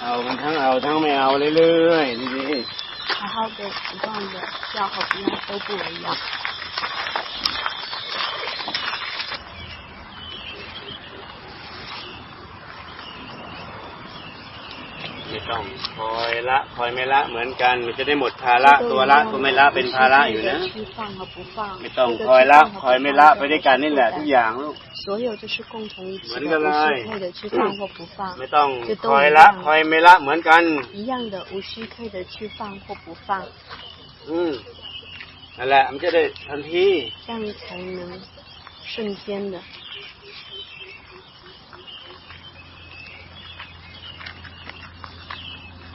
เอามันทั้งเอาทั้งไม่เอาเรื่อยๆนี่ 好好的习惯的要和不要都不一样。 ต้องคอยละคอยไม่ละเหมือนกัน มันจะได้หมดภาระตัวละตัวไม่ละเป็นภาระอยู่นะ 去放和不放， ไม่ต้อง 一个 คอย 去 ละ 放和 คอย 不 ไม่ 放 ละ 都 ไปด้วยกันนี่แหละทุกอย่างลูก 所有就是共同一起 เหมือน 的， กัน 无 เลย 需配的去放或不放， ไม่ต้อง 这都 คอย 一 ละ 样 คอยไม่ละเหมือนกัน 一样的，无需配的去放或不放， อืมนั่นแหละมันจะได้ทันที 这样才能瞬间的。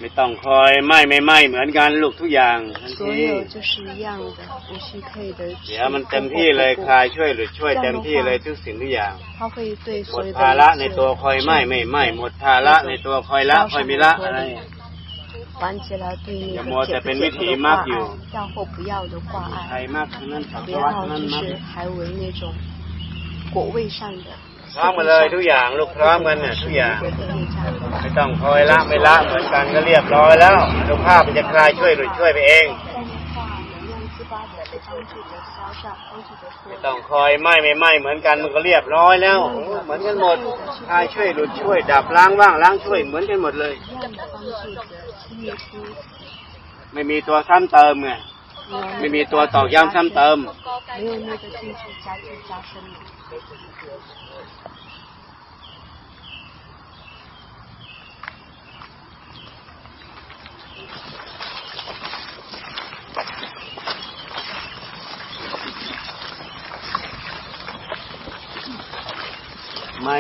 ไม่ต้องคอยไหม้ไม่ไหม้เหมือนกันลูกทุกอย่างทันทีเดี๋ยวมันเต็มที่เลยคลายช่วยหรือช่วยเต็มที่เลยทุกสิ่งทุกอย่างหมดภาระในตัวคอยไหม้ไม่ไหม้หมดภาระในตัวคอยละคอยมีละอะไรอย่ามัวแต่เป็นวิถีมากอยู่ใครมากทั้งนั้นสังสวัสดิ์นั้นมาก พร้อมมาเลยทุกอย่างลูกพร้อมกันเนี่ยทุกอย่างไม่ต้องคอยละไม่ละเหมือนกันก็เรียบร้อยแล้วสุภาพมันจะคลายช่วยหรือช่วยไปเองไม่ต้องคอยไหม้ไม่ไหม้เหมือนกันมันก็เรียบร้อยแล้วเหมือนกันหมดคลายช่วยหลุดช่วย ดับล้างว่างล้างช่วยเหมือนกันหมดเลย ไม่มีตัวซ้ำเติมไงไม่มีตัวตอกย้ำซ้ำเติม ไม่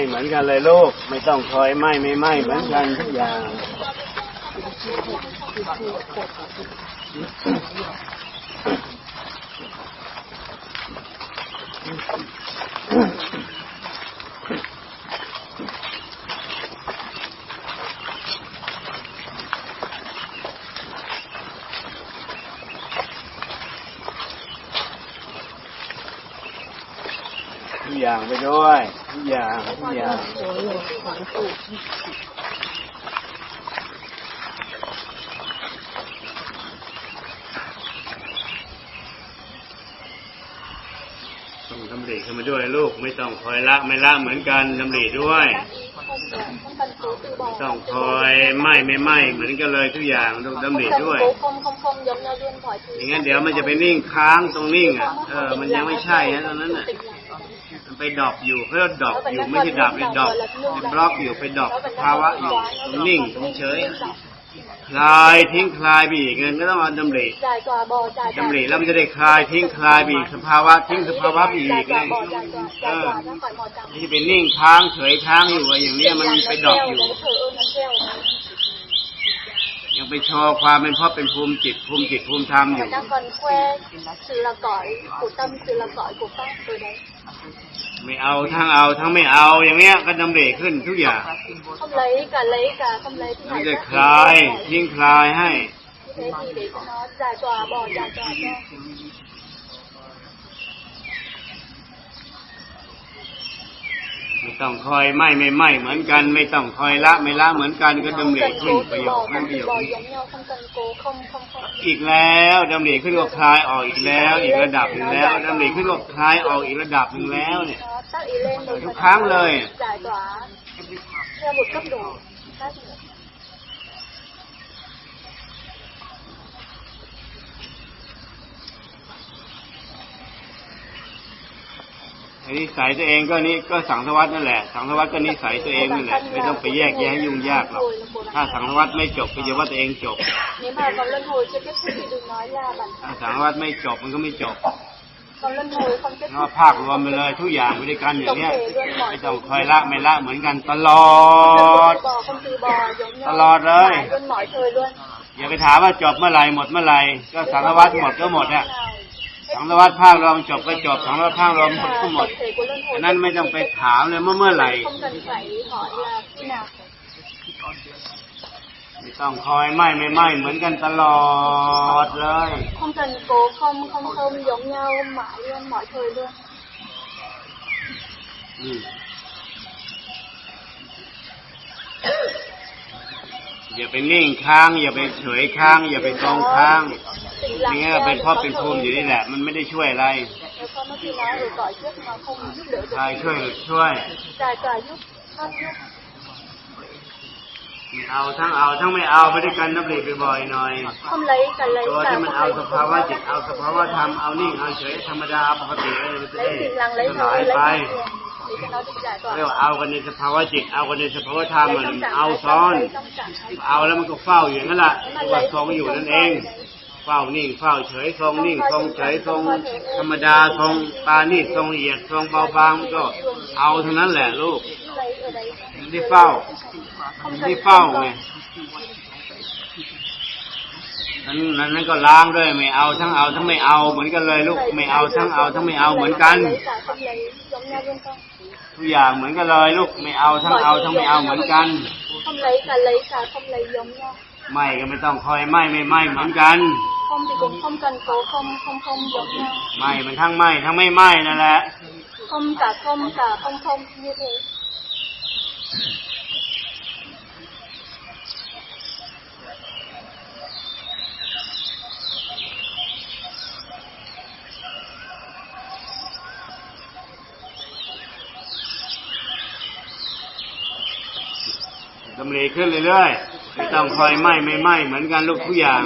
เหมือนกันเลยลูก ไม่ต้องคอยไม่ไม่ไม่เหมือนกันทุกอย่าง ทุกอย่างไปด้วยทุกอย่างทุกอย่าง มาด้วยลูกไม่ต้องคอยละไม่ละเหมือนกันดำริด้วยไม่ต้องคอยไม่ไม่ไม่เหมือนกันเลยทุกอย่างต้องดำริด้วยอย่างนั้นเดี๋ยวมันจะไปนิ่งค้างตรงนิ่งอะเออมันยังไม่ใช่นะตรงนั้นอะมันไปดอปอยู่เพื่อดอปอยู่ไม่ใช่ดับเลยดรอปไปบล็อกอยู่ไปดอปภาวะอยู่นิ่งตรงเฉย คลายทิ้งคลายไปอีกเงินก็ต้องเอาดำริ dài tòa bò dài tòa ดำริแล้วมันจะได้คลายทิ้งคลายไปอีกสภาวะทิ้งสภาวะไปอี dài กไง tòa bò dài tòa เอ dài อ tòa ra khỏi mò trắng ไม่ใช่ไปนิ่งค้างเฉยค้างอยู่อะอย่างเนี้ยมันไปดรอปอยู่ đấy thở ơn nó treo ยังไปโชว์ความเป็นพ่อเป็นภูมิจิตภูมิจิตภูมิธรรมอยู่ phải đang còn khoe sự là cõi của tâm sự là cõi của pháp rồi đấy ไม่เอาทั้งเอาทั้งไม่เอาอย่างเงี้ยก็ดำเรขึ้นทุกอย่างทำไรกันไรกันทำไรที่ไหนมัจะคลายยิ่งคลายให้ Thế thì để cho nó dài ไม่ ต้องคอยไม่ไม่ไม่เหมือนกัน ไม่ต้องคอยละไม่ละเหมือนกันก็ดำเนินขึ้นประโยคนั้นประโยคนี้อีกแล้วดำริขึ้นก็คลายออกอีกแล้ว อีกระดับหนึ่งแล้วดำริขึ้นก็คลายออกอีกระดับหนึ่งแล้วเนี่ยทุกครั้งเลย นิสัยตัวเองก็นี่ก็สังสวัสดนั่นแหละ สังสวัสดก็นิสัยตัวเองนั่นแหละไม่ต้องไปแยกแยะให้ยุ่งยากหรอกถ้าสังสวัสดไม่จบก็จะว่าตัวเองจบ nếu mà vòng luân hồi chưa kết thúc thì đừng nói là bản ถ้าสังสวัสดไม่จบมันก็ไม่จบ vòng luân hồi không kết เพราะ thúc ว่าภาครวมไปเลยทุกอย่างไปด้วยกันอย่างเนี้ย tổng thể luôn mọi ไม่ thứ ต้องคอยละไม่ละเหมือนกันตลอ không ด từ bỏ không từ bỏ giống nhau ตลอดเลย mãi luôn mọi thời luôn อย่าไปถามว่าจบเมื่อไหร่หมดเมื่อไหร่ก็สังสวัสดหมดก็หมดอะ สังสวัสดภาครวมจบก็จบสังสวัสดภาครวมหมดก็หมด tổng thể của luân ฉะ hồi นั้นไม่ต้องไปถามเลยเมื่อเมื่อไหร่ไม่ต้องคอยไหม่ไม่ไหม่เหมือนกันตลอดเลย không cần cố không không không giống nhau mãi luôn mọi thời luôn อืมอย่าไปนิ่งค้าง อย่าไปเฉยค้าง อย่าไปตรงค้าง Tình อ lặng ย่างเงี้ยก็ ra เป็น thì พ่อ có เป็น thể ภูมิอยู่นี่แหละ มันไม่ได้ช่วยอะไร Nếu con nó khi nói rồi gọi trước mà không giúp đỡ được ใครช่วยหรือช่วย Giải tỏa giúp Pháp giúp ไม่เอาทั้งเอาทั้งไม่เอาไปด้วยกันนับเรียบ่อยๆหน่อย Không lấy cả lấy ตัว cả ที่มัน không เอา lấy สภาวะจิตเอาสภาวะธรรมเอานิ่งเอาเฉยธรรมดาปกติอะไรมันจะได้ Lấy tình lặng lấy สลาย thôi lấy ไป pháp thường Để cho nó được giải เรียก tỏa ว่าเอากันในสภาวะจิตเอากันในสภาวะธรรม Lấy มัน trong trạng เอา thái ซ้อน lấy trong trạng thái เอาแล้วมันก็เฝ้าอยู่อย่างนั้นแหละ Nếu mà ว่า lấy ทรง thì อยู่ không นั่น coi เอง đấy. เฝ้านิ่งเฝ้าเฉยทรงนิ่งทรงเฉยทรงธรรมดาทรงปานีตทรงละเอียดทรงเบาบางมันก็ เอาทั้งนั้นแหละลูก Lấy ở đấy มันที่เฝ้า Không มัน cần ที่เฝ้า không ไง coi นั้นนั้นนั้นก็ล้างด้วยไม่เอาทั้งเอาทั้งไม่เอาเหมือนกันเลยลูกไม่เอาทั้งเอาทั้งไม่เอาเหมือนกัน Lấy cả không lấy giống nhau luôn con ทุกอย่างเหมือนกันเลยลูกไม่เอาทั้งเอาทั้งไม่เอาเหมือนกัน Không lấy cả lấy cả không lấy giống nhau ไม่ก็ไม่ต้องคอยไม่ไม่ไม่เหมือนกัน Không thì cũng không cần cố không không không giống nhau ไม่มันทั้งไม่ทั้งไม่ไม่นั่นแหละ Không cả không cả không không như thế ดำเนินขึ้นเรื่อยๆ ไม่ต้องคอยไหม่ไม่ไหม่เหมือนกันลูกทุกอย่าง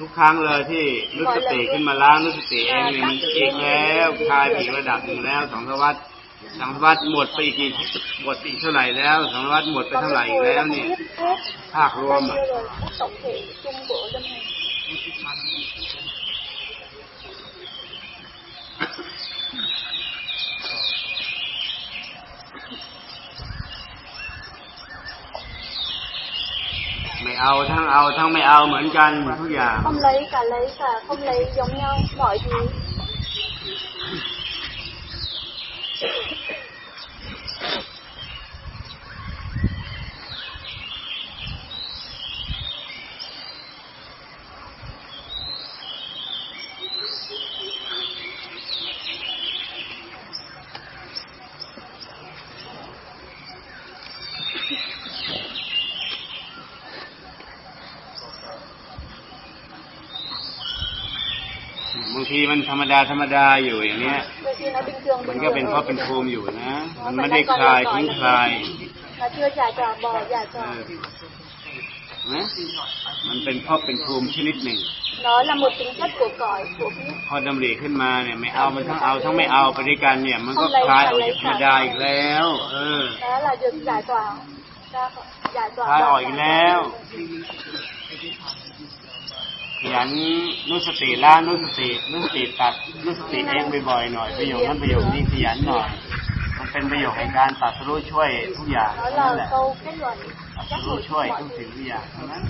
ทุกครั้งเลยที่นึกสติขึ้นมาล้างนึกสติเองเนี่ยมันอีกแล้วคลายไปอีระดับหนึ่งแล้วสองสวัสดิ์สองสวัสดิ์หมดไปอีกกี่หมดปอีกเท่าไหร่แล้วสองสวัสดิ์หมดไปเท่าไหร่อีกแล้วเนี่ยภาครวมอะ เอาทั้งเอาทั้งไม่เอาเหมือนกันทุกอย่าง Không lấy cả lấy cả không lấy giống nhau Mọi thứ บาง ทีมันธรรมดาธรรมดาอยู่อย่างเนี้ย Đôi khi nó bình thường มัน bình ก็ thường เป็น ở เพราะเป็น bình ภู thường. มิอยู่นะ มันไม่ได้คลายทิ้งคลาย Nó chưa giải tỏa bỏ giải เอ tỏa อนะมันเป็นเพราะเป็นภูมิชนิดหนึ่ง Nó là một tính chất của cõi của biết พอดำริขึ้นมาเนี่ยไม่เอามันทั้งเอาทั้งไม่เอาไปด้วยกันเนี่ย มันก็คลายออกจากธรรมดาอีกแล้ว เออ Đó là được giải tỏa ra khỏi- giải tỏa คลาย bỏ ออกอีก giải แล้ว tỏa. ขยันนุสติล้านุสตินุสติตัดนุสติเองบ่อยๆหน่อยประโยคนั้นประโยคนี้ขยันหน่อย มันเป็นประโยคในการตัดสู้ช่วยทุกอย่างนั่นแหละตัดสู้ช่วยทุกสิ่งทุกอย่างนั้น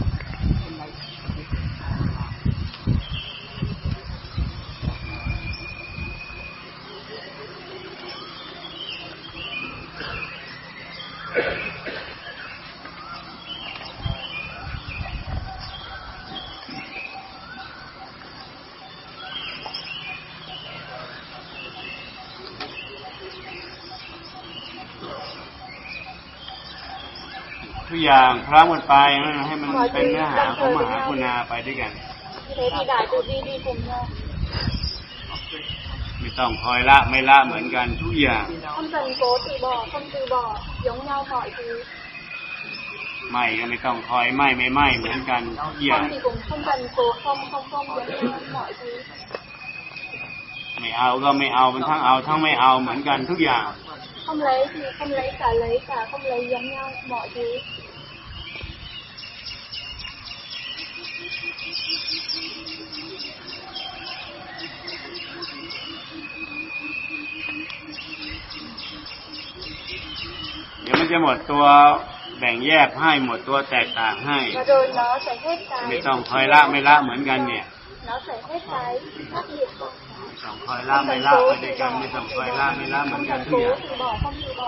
ทุกอย่างพร้อมกันไปให้มันเป็นเนื้อหาของมหาคุณาไปด้วยกันไม่ต้องคอยละไม่ละเหมือนกันทุกอย่าง Không cần cố từ bỏ, không từ bỏ Giống nhau mọi thứ ไม่ก็ไม่ต้องคอยไม่ไม่ไม่เหมือนกันทุกอย่างไม่เอาก็ไม่เอามันทั้งเอาทั้งไม่เอาเหมือนกันทุกอย่าง Không lấy thì không lấy cả lấy cả không lấy giống nhau mọi thứ เดี๋ยวมันจะหมดตัวแบ่งแยกให้หมดตัวแตกต่างให้ Và rồi nó sẽ hết ไม่ cái ต้องคอยละไม่ละเหมือนกันเนี่ย Nó sẽ hết cái khác biệt ไม่ต้องคอยละไม่ละไปด้วยกันไม่ต้องคอยละไม่ละเหมือนกันทุกอย่าง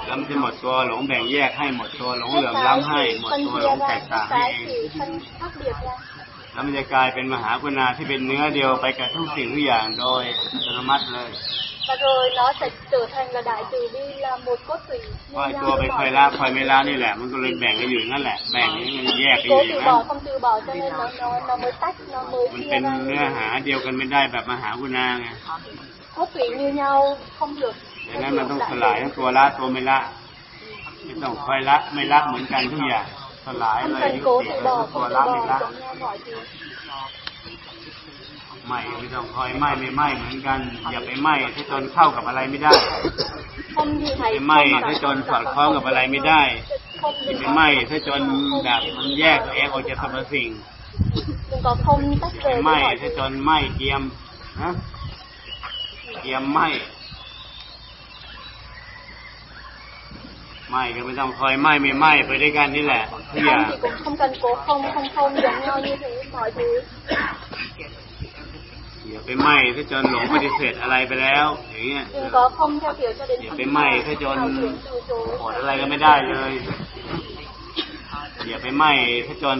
แล้วมันจะหมดตัวหลงแบ่งแยกให้หมดตัวหลงเหลื่อมล้ำให้หมดตัวหลงแตกต่างให้เองแล้วมันจะกลายเป็นมหากรุณาที่เป็นเนื้อเดียวไปกับทุกสิ่งทุกอย่างโดยอัตโนมัติเลย và rồi nó sẽ trở thành là đại từ bi là một cốt tủy เพราะไอ้ตัวไปคอยละคอยไม่ละนี่แหละ มันก็เลยแบ่งกันอยู่อย่างนั้นแหละ แบ่งให้มันแยกกันอ cố ยู่อ từ ย่างนั้น bỏ không từ bỏ cho nên nó nó nó mới tách nó mới มัน chia เป็น ra เนื้อหาเดียวกันไม่ได้แบบมหากุณาไง cốt tủy như nhau không được ดังนั้นมันต้องสลายทั้งตัวละตัวไม่ละไม่ต้องคอยละไม่ละเหมือนกันทุกอย่างสลาย không เลย cần ยุ cố ติ từ แล้ว bỏ ตัว không từ ละไม่ bỏ ละ giống nhau mọi thứ ไม่ไม่ต้องคอยไหม้ไม่ไหม้เหมือนกัน อย่าไปไหม้ถ้าจนเข้ากับอะไรไม่ได้ không như ไป thầy ไหม้ถ้าจนสอดคล้องกับอะไรไม่ได้ không อย่า đừng ไป có ไหม้ถ้าจนแบบมันแยกตัวเองออกจากสรรพสิ่ง đừng có không tách ไป rời ไหม้ mọi ถ้า thứ จนไหม้เกียมนะเกียมไหม้ไหม้ก็ไม่ต้องคอยไหม้ไม่ไหม้ไปด้วยกันนี่แหละทุกอย่าง อย่าไปไหม้ถ้าจนหลงปฏิเสธอะไรไปแล้ว อย่างเงี้ย đừng có không theo kiểu cho đến อย่า khi ไปไหม้ nào ถ้าจน nào tưởng từ chối อดอะไรก็ไม่ได้เลยอย่าไปไหม้ถ้าจน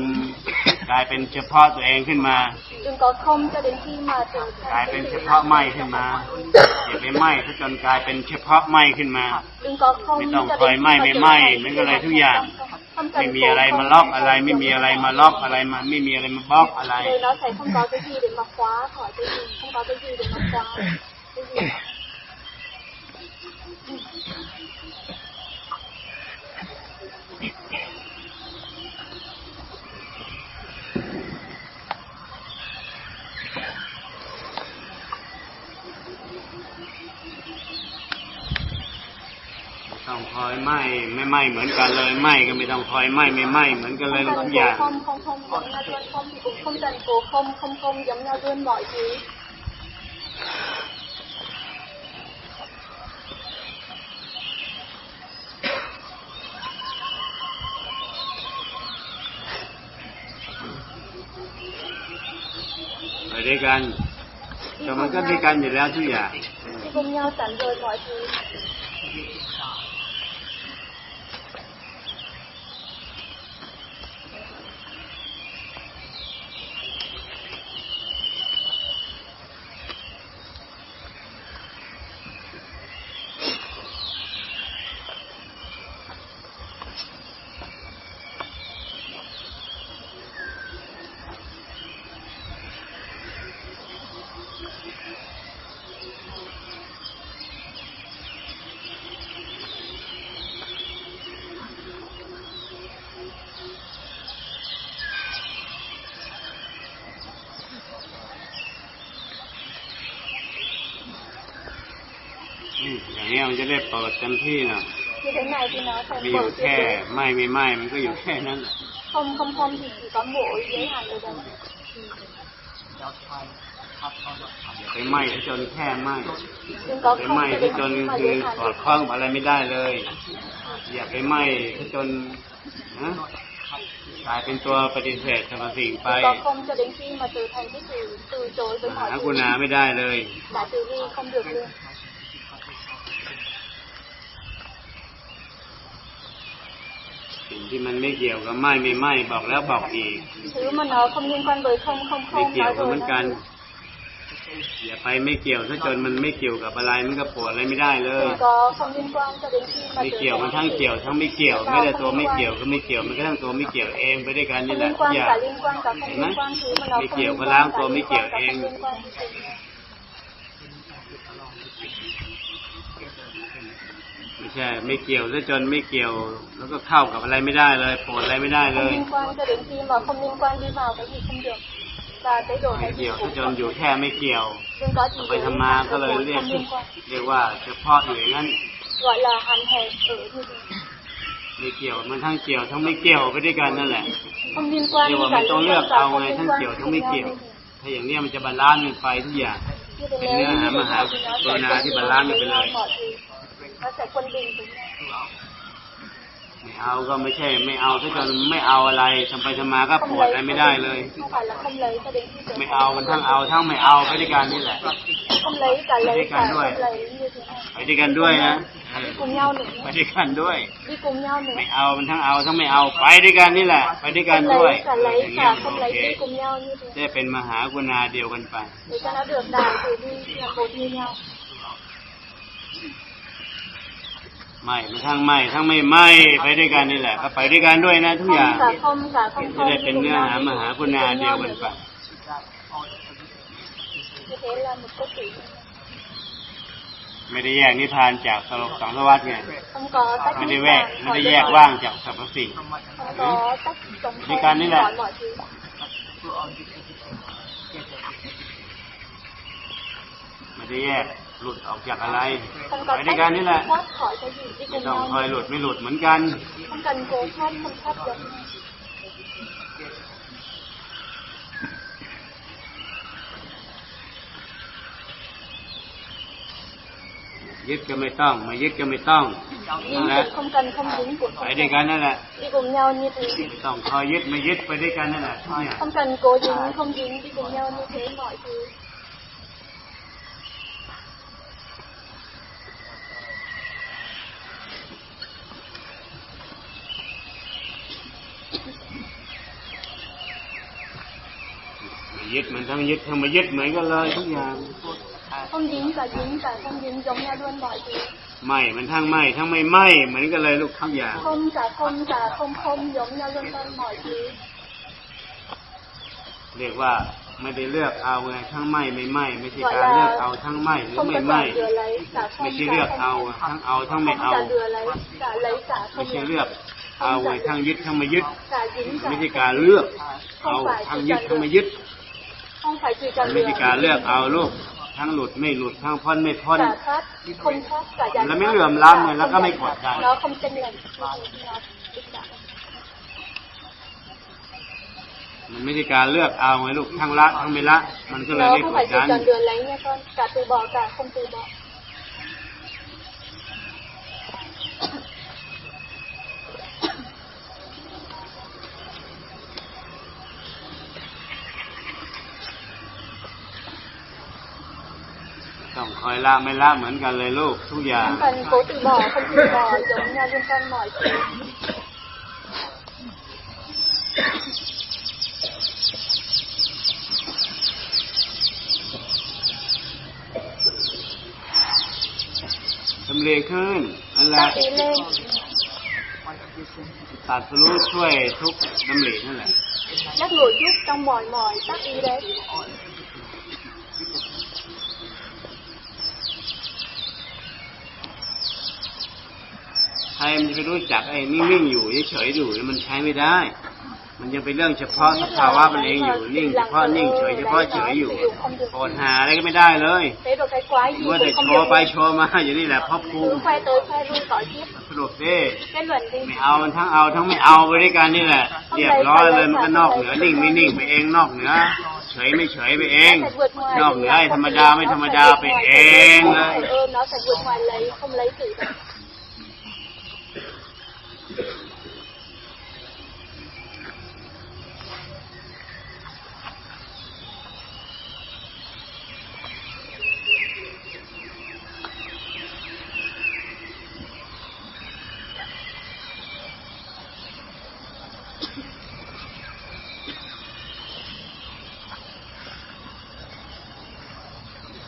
กลายเป็นเฉพาะตัวเองขึ้นมา đừng có không cho đến khi mà trở กลาย thành เป็น cái เฉ gì พาะไหม้ขึ้นมาอย่าไปไหม้ถ้าจนกลายเป็นเฉพาะไหม้ขึ้นมา đừng có không ไม่ต้อง cho คอย đến ไหม้ khi ไม่ mà ไหม้ trở เห thành มือน cái กับอะไร gì ทุกอย่าง không ไม่ cần มี cố อะไร không มาล็อกอะไร ไม่มีอะไรมาล็อกอะไรมาไม่มีอะไรมาบล็อกอะไร rồi nó sẽ không có cái gì để mà khóa khỏi cái gì không có cái gì để mà khóa cái gì cả. ไม่ ต้องคอยไหม้ไม่ไหม้เหมือนกันเลยไหม้ก็ไม่ต้องคอยไหม้ไม่ไหม้เหมือนกันเลย không ทุ cần กอย่าง cố không không không giống nhau luôn không thì cũng không cần cố không không không giống nhau luôn mọi thứ ไปด้วยกันแต่มันก็ด้วยกันอยู่แล้วทุกอย่าง đi cùng nhau sẵn rồi mọi thứ อื มอย่างเนี้ยมันจะได้เปิดเต็มที่หน่อย như thế này thì nó sẽ มีอยู่ mở แค่ tuyệt đối ไหม้ไม่ไหม้มันก็อยู่แค่นั้นแหละ không không không thì chỉ có mỗi giới hạn rồi đấy อย่าไปไหม้ถ้าจนแค่ไหม้ đừng có ไป không ไหม้ cho ถ้า đến จน khi mà คือ giới ส hạn อดคล้องกับอะไรไม่ได้เลย อย่าไปไหม้ถ้าจนนะกลายเป็นตัวปฏิเสธสรรพสิ่งไป đừng có không cho đến khi mà trở thành cái sự từ chối với ม mọi หา thứ กุณาไม่ได้เลย đại từ bi không được luôn สิ่งที่มันไม่เกี่ยวกับไหม้ไม่ไหม้บอกแล้วบอกอีก thứ mà nó không liên quan với không không ไม่ không เกี่ยว nói กับ rồi เหมือน nó กันอย่าไปไม่เกี่ยวถ้าจนมันไม่เกี่ยวกับอะไรมันก็ปวดอะไรไม่ได้เลย đừng có không liên quan cho đến khi mà ไม่ trở เกี่ยวมัน thành ทั้ง cái เกี่ยวทั้งไม่เกี่ยวไม่ได้ตัวไม่เกี่ยวก็ไม่เกี่ยวมันก็ทั้งตัวไม่เกี่ยวเองไปด้วยกันนี่ không แหละ liên ทุก quan อย่าง cả liên quan cả không Thấy liên quan thứ mà nó Mấy không kiểu liên mà quan làm cả tôi mấy liên kiểu quan cả em. không liên quan gì cả. ไม่ใช่ไม่เกี่ยวถ้าจนไม่เกี่ยว แล้วก็เข้ากับอะไรไม่ได้เลยปวดอะไรไม่ได้เล không ย liên quan cho đến khi mà không liên quan đi vào cái gì không được và cái độ ไม่ cái gì เกี่ยวถ้า cũng จนอยู่แค่ไม่เกี่ยว đừng có chỉ ไป giới ทำมา hạn ก็ ở เลย khối เรียก không liên quan เรียกว่าเฉพาะอยู่อย่างนั้น gọi là hàn hẹp ở như thế ไม่เกี่ยวมันทั้งเกี่ยวทั้งไม่เกี่ยวไปด้วยกันนั่นแหละ không liên quan เรียกว่า cả ไม่ต้อง liên เลือก quan và เอา không ไง liên ทั้ง quan เกี่ยวทั้ง cùng ไม่ nhau เกี่ยว như thế. ถ้าอย่างเนี้ยมันจะบาลานซ์กันไปทุกอย่าง như thế Cái nếu nữa như hả, thế mà nào hả, thì nó tôi sẽ nào quân thì bà bình Lan với thì bà nhau Lan. mọi thứ nó sẽ quân bình với nhau ไม่เอาก็ไม่ใช่ ไม่เอาถ้าจนไม่เอาอะไรทำไปทำมาก็ป không วด lấy อะไรไม่ได้เลย không phải là không lấy cho đến khi ไม่เอามันทั้งเอาทั้งไม่เอาไปด้วยกันนี่แหละ không lấy cả lấy Đi cả cả đuôi. không lấy như thế này ไปด้วยกันด้วยนะเออ đi cùng nhau nữa ไปด้วยกันด้วย đi cùng nhau nữa ไม่เอามันทั้งเอาทั้งไม่เอาไปด้วยกันนี่แหละไปด้วยกัน không ด้วย lấy cả อ lấy ย่างเงี้ย cả โอ không เค lấy đi cùng nhau như thế ได้เป็นมหากุณาเดียวกันไป để cho nó được đại từ đi là một như nhau ไม่มันทั้งไม่ทั้งไม่ไม่ไปด้วยกันนี่แหละก็ไปด้วยกันด้วยนะ ทุกอย่างจะได้เป็นเนื้อหามหาคุณาเดียวกันไปไม่ได้แยกนิพพานจากสลบสังสวัสดิ์ไงไม่ได้แยกไม่ได้แยกว่างจากสรรพสิ่ง không có tách tổng Đi can đấy khỏi là- mọi thứ ไม่ได้แยก หลุดออกจากอะไร không ไป có ด้วย tách กันนี่แหละ thoát khỏi cái gì đi ไม่ cùng ต้องคอย nhau หลุดไม่หลุดเหมือนกัน không cần cố thoát không thoát được ยึดก็ไม่ต้องไม่ยึดก็ไม่ต้องนั่น dính แหละ cũng không cần không dính cũng ไป không ด้วย cần กันนั่นแหละ đi cùng nhau như thế ไม่ต้องคอยยึดไม่ยึดไปด้วยกันนั่นแหละเนี่ย không cần cố dính không dính đi cùng nhau như thế mọi thứ ไม่ยึดมันทั้งยึดทั้งไม่ยึดเหมือนกันเลยทุกอย่าง không dính cả dính cả không dính giống nhau luôn mọi thứ ไม่มันทั้งไม่ทั้งไม่ไม่เหมือนกันเลยลูกทุกอย่าง không cả không cả không không giống nhau luôn con mọi thứ เรียกว่าไม่ได้เลือกเอาไงทั้งไม่ไม่ไม่ไม่ใช่ gọi การเลือก là เอาทั้งไม่หรือ không ไม่ có ไม่ chọn lừa lấy cả ไม่ không ใช่ cả เลือก không เอาทั้งเอาทั้งไม่ không เอา cả lừa lấy cả lấy cả ไม่ không ใช่ lấy เลือกเอาไงทั้งยึดทั้งไม่ยึด cả dính cả ไม่ใช่ không การ dính. เลือกเอา không phải ทั้ง chỉ ยึด cần ทั้งไม่ lừa ยึด không phải chỉ มั cần นไม่ lừa ใช่การเลือกเอาลูกทั้งหลุดไม่หลุดทั้งพ้นไม่พ้น cả thoát không thoát cả giải แล้วไม่ thoát, เหลื่อม cả ล้ำไงแล้วก็ không ไม่ giải กด thoát. ดัน nó không chênh lệch nó ích kỷ. มันไม่ใช่การเลือกเอาไงลูกทั้งละทั้งไม่ละ มันก็เลย nó ไม่ không ก phải ด chỉ ดัน cần lừa lấy nha con cả từ bỏ cả không từ bỏ ต้องค อยละไม่ละเหมือนกันเลยลูกทุกอย่าง không cần cố từ bỏ không từ bỏ giống nhau luôn con mọi thứ ทำเลขึ้นนั่นแหละ tác ý lên ตัดรู้ช่วยทุกดำรินั่นแหละ nhắc nhủ giúp trong mỏi mỏi tác ý đấy ใครมันจะไปรู้จักไอ้นิ่งๆอยู่เฉยๆอยู่มันใช้ไม่ได้ มันยังเป็นเรื่องเฉพาะสภาวะมันเองอยู่นิ่งเฉพาะนิ่งเฉยเฉพาะเฉยอยู่โอนหาอะไรก็ไม่ได้เลย thế rồi cái quái gì มัวแต่ cũng โช không ว์ไป được โชว์มาอยู่นี่แหละพ่อครู cứ khoe tới khoe lui có tiếp สรุปดิ kết luận đi ไม่เอามันทั้งเอาทั้งไม่เอาไปด้วยกันนี่แหละเรียบร้อยเลยมันก็นอกเหนือนิ่งไม่นิ่งไปเองนอกเหนือเฉยไม่เฉยไปเอง nó sẽ vượt ngoài นอกเหนือไอ้ธรรมดาไม่ธรรมดาไปเอง nó เลย sẽ ôm nó sẽ vượt ngoài lấy không lấy tự được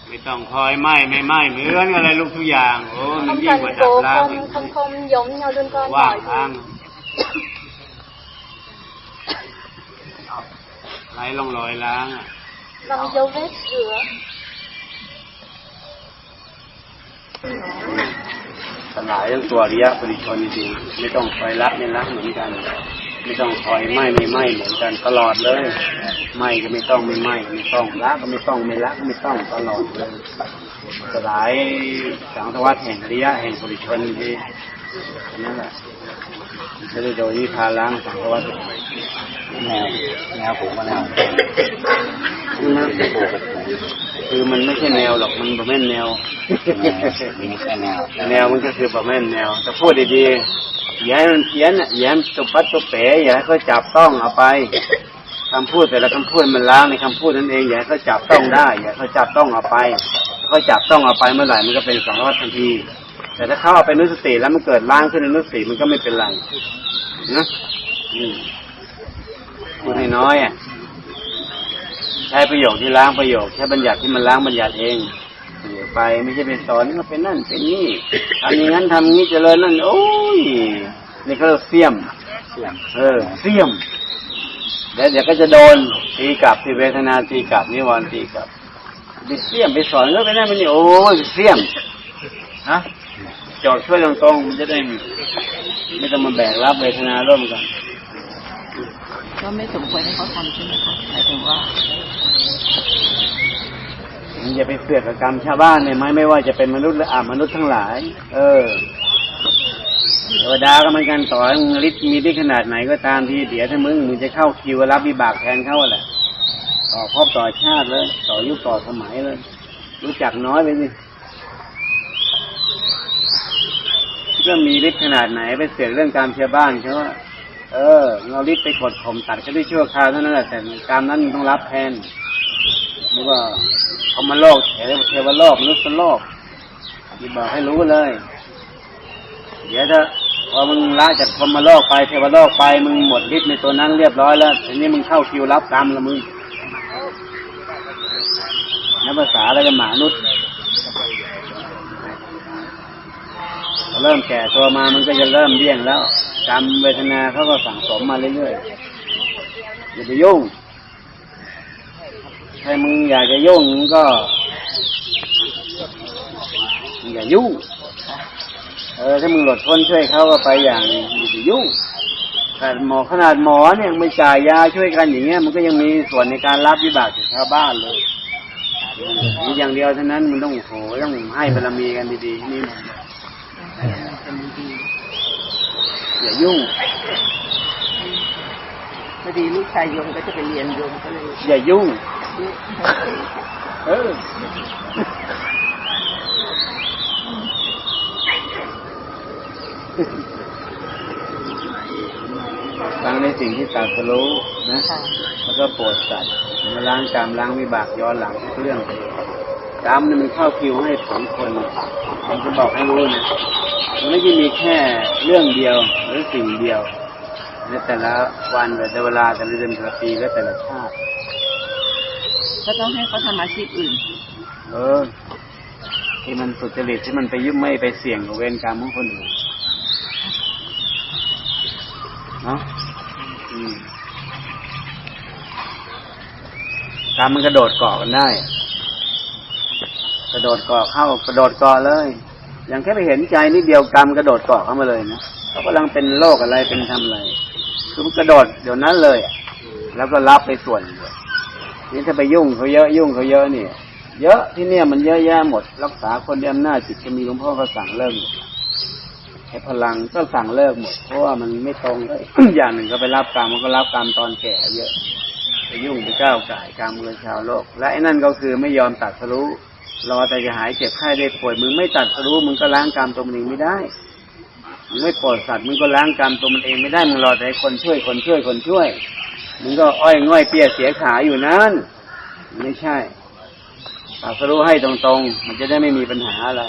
ไม่ ต้องคอยไหม้ไม่ไหม้เหมือนกันเลยลูกทุกอย่าง โอ้มัน không ยิ่ง cần กว่าดับ cố ล้าง không không không giống nhau luôn con ว่าง mọi ทาง thứ ไร้ร่องรอยล้างอะ bằng dấu vết rửa สลายทั้งตัวอริยะปริชนจริงๆไม่ต้องคอยละไม่ละเหมือนกัน ไม่ต้องคอยไหม้ไม่ไหม้เหมือนกันตลอดเลยไหม้ก็ไม่ต้องไม่ไหม้ไม่ต้องละก็ไม่ต้องไม่ละก็ไม่ต้องตลอดเลยสลายสังสวัสดิ์แห่งอริยะแห่งปริชนจริงๆนั่นแหละไม่ได้โดยนิพพานล้างสังสวัสดิ์แนวแนวผมก็แนวนะ คือมันไม่ใช่แนวหรอกมันบ่แม่นแนว ไม่ใช่แนวแนวมันก็คือประมาณแนวจะพูดดีๆอย่าให้มันเพี้ยนอะอย่าให้มันตบปัดตบเป๋อย่าให้เขาจับต้องเอาไปคำพูดแต่ละคำพูดมันล้างในคำพูดนั่นเองอย่าให้เขาจับต้องได้ อย่าให้เขาจับต้องเอาไปถ้าเขาจับต้องเอาไปเมื่อไหร่มันก็เป็นสังวัตทันที แต่ถ้าเขาเอาไปนุสติแล้วมันเกิดล้างขึ้นในนุสติมันก็ไม่เป็นไรนะอืมพูดให้น้อยอะ ใช้ประโยคที่ล้างประโยค ใช้บัญญัติที่มันล้างบัญญัติเองไปไม่ใช่ไปสอนเขาเป็นนั่นเป็นนี่ทำอย่างนั้นทำอย่านี้เจริญนั่น โอ้ยนี่เขาเรียกเสียมเอมเออเสียมแล้วเดี๋ยวก็จะโดนตีกลับที่เวทนาตีกลับนิวรณ์ตีกลับไปเสียมไปสอนก็ไปนั่นไปนี่โอ้ยเสียมฮะจอดช่วยตรงๆมันจะได้ไม่ต้องมาแบกรับเวทนาร่วมกัน ก็ไม่สมควรให้เขาทำใช่ไหมคะหมายถึงว่าอย่าไปเสือกกับกรรมชาวบ้านเนี่ยไหมไม่ว่าจะเป็นมนุษย์หรืออามนุษย์ทั้งหลาย เออเทวดาก็เหมือนกันต่อให้มึงฤทธิ์มีได้ขนาดไหนก็ตามทีเดี๋ยวถ้ามึงมึงจะเข้าคิวรับวิบากแทนเขาแหละต่อพบต่อชาติเลยต่อยุคต่อสมัยเลยรู้จักน้อยไปสิก็มีฤทธิ์ขนาดไหนไปเสือกเรื่องการชาวบ้านเขาว่า เออ เราฤทธิ์ไปกดข่มตัดก็ได้ชั่วคราวเท่านั้นแหละแต่กรรมนั้นมึงต้องรับแทนหรือว่าเขามาโลกเทวเทวโลกมนุษย์โลกที่บอกให้รู้เลย เดี๋ยวถ้าพอมึงละจากพรมโลกไปเทวโลกไปมึงหมดฤทธิ์ในตัวนั้นเรียบร้อยแล้วทีนี้มึงเข้าคิวรับกรรมล้วมึงนับภาษาอะไรกันหมานุษย์ เริ่มแก่ตัวมามันก็จะเริ่มเลี่ยงแล้วกรรมเวทนาเขาก็สั่งสมมาเรื่อยๆอย่าไปยุ่งถ้ามึงอยากจะยุ่งมึงก็อย่ายุ่งเออถ้ามึงหลดพ้นช่วยเขาก็ไปอย่างอย่าไปยุ่งแต่หมอขนาดหมอเนี่ยไม่จ่ายยาช่วยกันอย่างเงี้ย มันก็ยังมีส่วนในการรับวิบากจากชาวบ้านเลยมีอย่างเดียวเท่านั้นมันต้องโหต้องให้บารมีกันดีๆนี่มันจะมีดี อย่ายุ่งพอดีลูกชายโยมก็จะไปเรียนโยมก็เลยอย่ายุ่ง เออฟังในสิ่งที่ตรัดสรู้นะค่ะแล้วก็โปรดสัตว์มาล้างกรรมล้างวิบากย้อนหลังทุกเรื่องไปกรรมเนี่ยมันเข้าคิวให้ผลคนผมจะบอกให้รู้นะมัน ไม่ใช่มีแค่เรื่องเดียวหรือสิ่งเดียวในแต่ละวันแต่ละเวลาแต่ละเดือนแต่ละปีและแต่ละชาติก็ต้องให้เขาทำอาชีพอื่น เออที่มันสุจริตที่มันไปยุ่งไม่ไปเสี่ยงกับเวรกรรมของคนอื่นเนาะอืมกรรมมันกระโดดเกาะกันได้ กระโดดเกาะเข้ากระโดดเกาะเลย อย่างแค่ไปเห็นใจนิดเดียวกรรมกระโดดเกาะเข้ามาเลยนะเขากำลังเป็นโรคอะไรเป็นทำอะไรคือมันกระโดดเดี๋ยวนั้นเลยแล้วก็รับไปส่วนเดียวนี่ถ้าไปยุ่งเขาเยอะยุ่งเขาเยอะนี่เยอะที่เนี่ยมันเยอะแยะหมด รักษาคนด้วยอำนาจจิตจะมีหลวงพ่อเขาสั่งเลิกหมดให้พลังก็สั่งเลิกหมด เพราะว่ามันไม่ตรงเลยอย่างหนึ่งก็ไปรับกรรมมันก็รับกรรมตอนแก่เยอะไปยุ่งไปก้าวไก่กรรมเมืองชาวโลก และไอ้นั่นก็คือไม่ยอมตัดสรู้ รอแต่จะหายเจ็บไข้ได้ป่วยมึงไม่ตัดสรู้มึงก็ล้างกรรมตัวมึงเองไม่ได้มึงไม่ปลดสัตว์มึงก็ล้างกรรมตัวมันเองไม่ได้มึงรอแต่คนช่วยคนช่วยคนช่วยมึงก็อ้อยง่อยเปียเสียขาอยู่นั้น ไม่ใช่ตัดสรู้ให้ตรงๆ มันจะได้ไม่มีปัญหาอะไร